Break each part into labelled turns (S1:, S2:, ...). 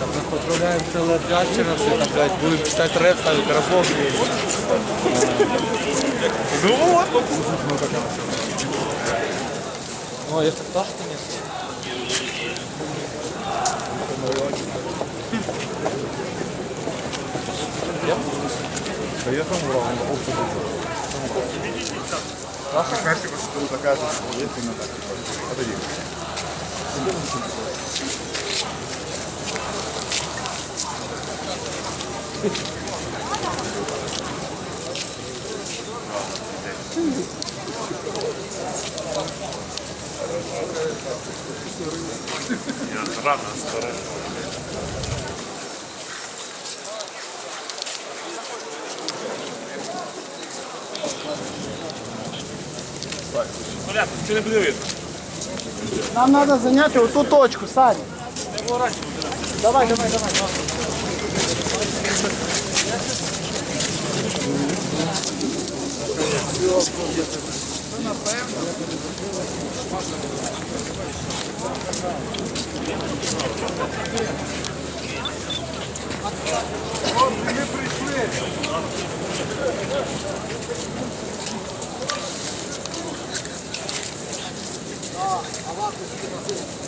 S1: Там мы поздравляем целый джачера, все там, блядь, будем читать рэп, ставить рабов.
S2: Ну вот.
S1: О, если пташки нет.
S3: Спасибо, что вы заказываете. Если на так, типа, подойди.
S2: Я рано стараюсь. Понятно, чи не буде видно?
S4: Нам треба зайняти оту точку, Саня. Давай, давай, давай. 네.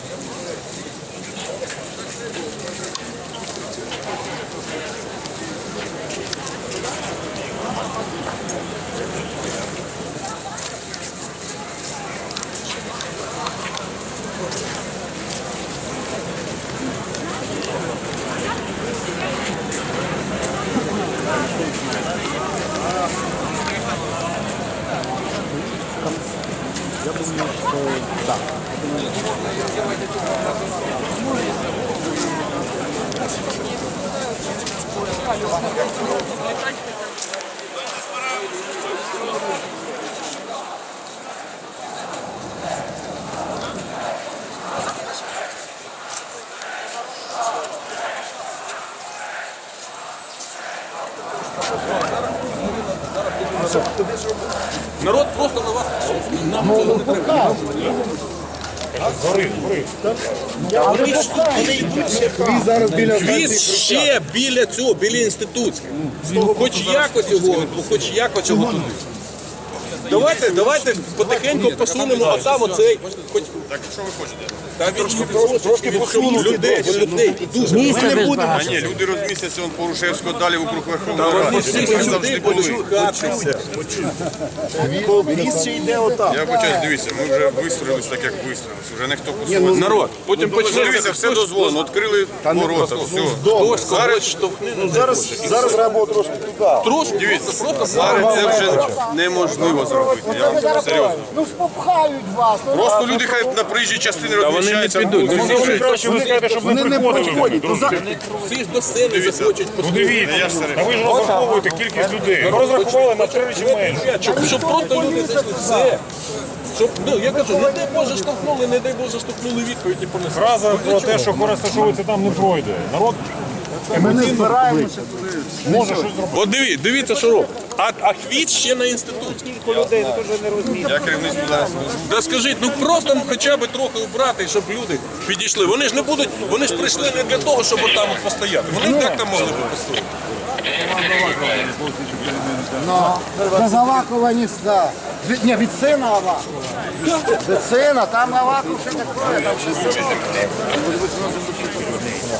S2: Народ просто на вас. Нам не треба. Гори, гори.
S3: Ви зараз біля
S2: Квіз ще біля цього, біля інститутських. Хоч якось його, хоч якось його туди. Давайте, давайте потихеньку посунемо, а там оцей. Хоч... Так що ви хочете? Трошки, трошки посунути людей, бо людей дуже. Ми не будемо.
S5: А ні, люди розмістяться он Порушевського далі вокруг Верховної Ради.
S2: всі
S5: завжди були.
S3: Ліс ще йде отак.
S5: Я почав, дивіться, ми вже вистроїлись так, як вистроїлись. Вже ніхто посувати.
S2: Народ, потім почнеться.
S5: Дивіться, все дозволено, відкрили ворота, все.
S2: Когось штовхне. ну,
S3: Зараз, зараз треба трошки туди.
S2: Трошки,
S5: Дивіться,
S2: просто
S5: зараз це вже неможливо зробити. Я вам кажу, серйозно.
S4: Ну ж попхають вас. Ну,
S5: Просто люди хай на проїжджій частині розміщаються.
S2: Краще ви скажете, щоб
S3: Вони не приходять. Ну, за-
S2: всі ж до сцени захочуть
S6: Ну дивіться, та ви ж розраховуєте кількість людей. Ми розрахували на три чи менше.
S2: Щоб, щоб просто люди зайшли все. Щоб, ну, я кажу, не дай Боже штовхнули, не дай Боже штовхнули відповідь і понесли.
S6: Фраза про те, що хора розташовується там не пройде. Народ
S4: Ми не збираємося.
S6: може щось зробити.
S2: От диві, дивіться, що робить. А, а хвіт ще на інститут.
S5: Я керівництво зараз не
S2: Та скажіть, ну просто хоча б трохи убрати, щоб люди підійшли. Вони ж не будуть, вони ж прийшли не для того, щоб отам от постояти. Вони і так там могли б постояти.
S4: Без Авакова не да. Від, ні, від сина Авакова. Від сина, там Аваков ще такое, там ще сина.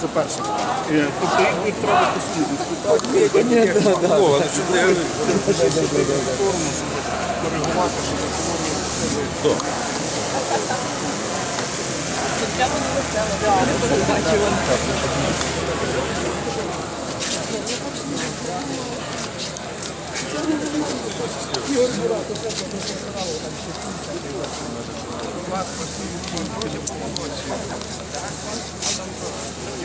S3: Це перше. Е, тобто їх треба послідувати.
S1: Ні, так, так, так. Вова, ну, щоб не- сторону, щоб коригувати, щоб Так.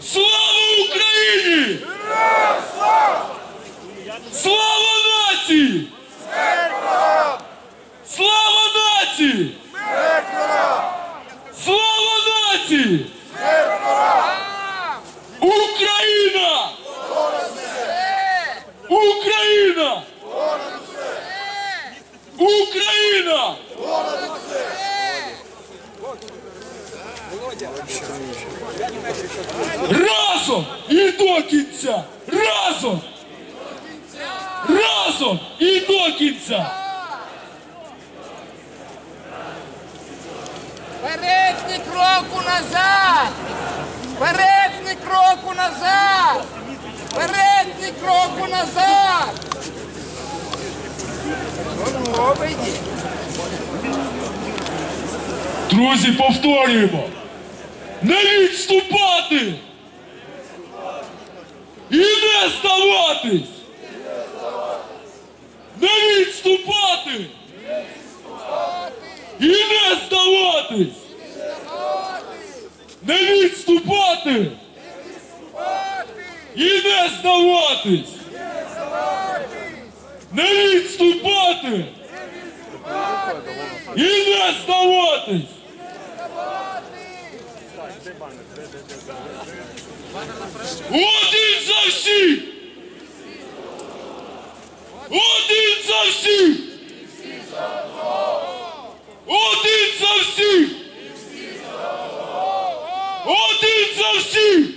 S7: Слава Україні! Слава нації! Слава нації! Слава нації! Разом і до кінця! Разом! Разом і до кінця!
S8: Вперед ні кроку назад! Вперед ні кроку назад! Вперед ні кроку назад!
S7: Друзі, повторюємо! Не відступати! І не здаватись! Не відступати! І не здаватись! Не відступати! І не здаватись! Не відступати! І не здаватись! Один за всіх! Один за всіх! Один за всіх! Один за всіх!